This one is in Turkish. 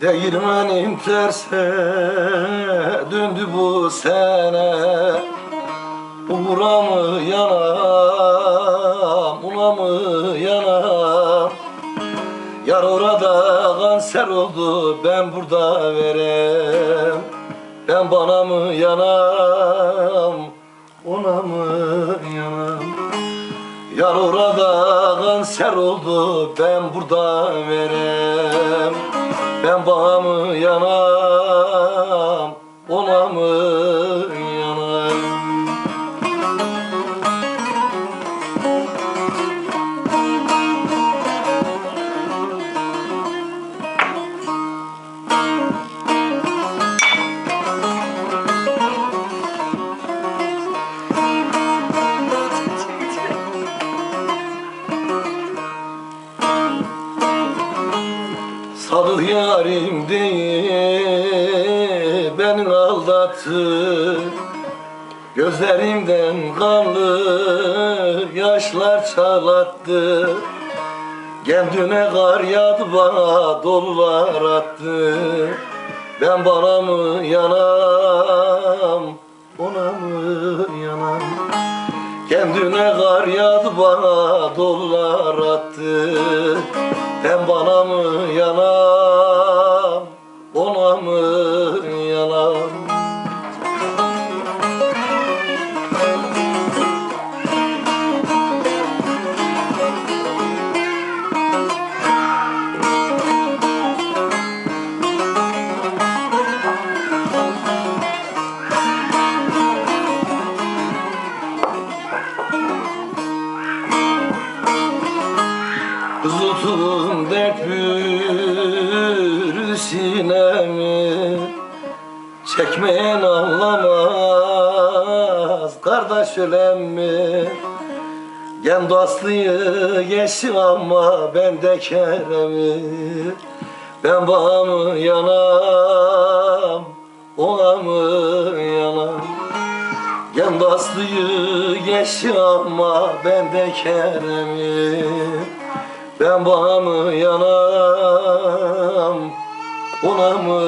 Değirmenim terse? Döndü bu sene. Uğra mı yanam, una mı yanam Yar orada kanser oldu ben burada verem. Ben bana mı yanam, kanser oldu ben burada verem. Ben bana mı Sadık yarim değil beni aldattı. Gözlerimden kanlı yaşlar çalattı. Kendine kar yağdı bana dolular attı. Ben bana mı yanam ona mı yanam Kendine kar yağdı bana dolular attı. Ben bana mı yanam ona mı Kızıltım dert bürü sinemi? Çekmeyen anlamaz kardeş ölen mi Kendi aslıyı geçsin ama ben de keremi. Ben bana mı yanam ona mı yanam. Kendi aslıyı geçti ama ben de keremi Ben bana mı yanam ona mı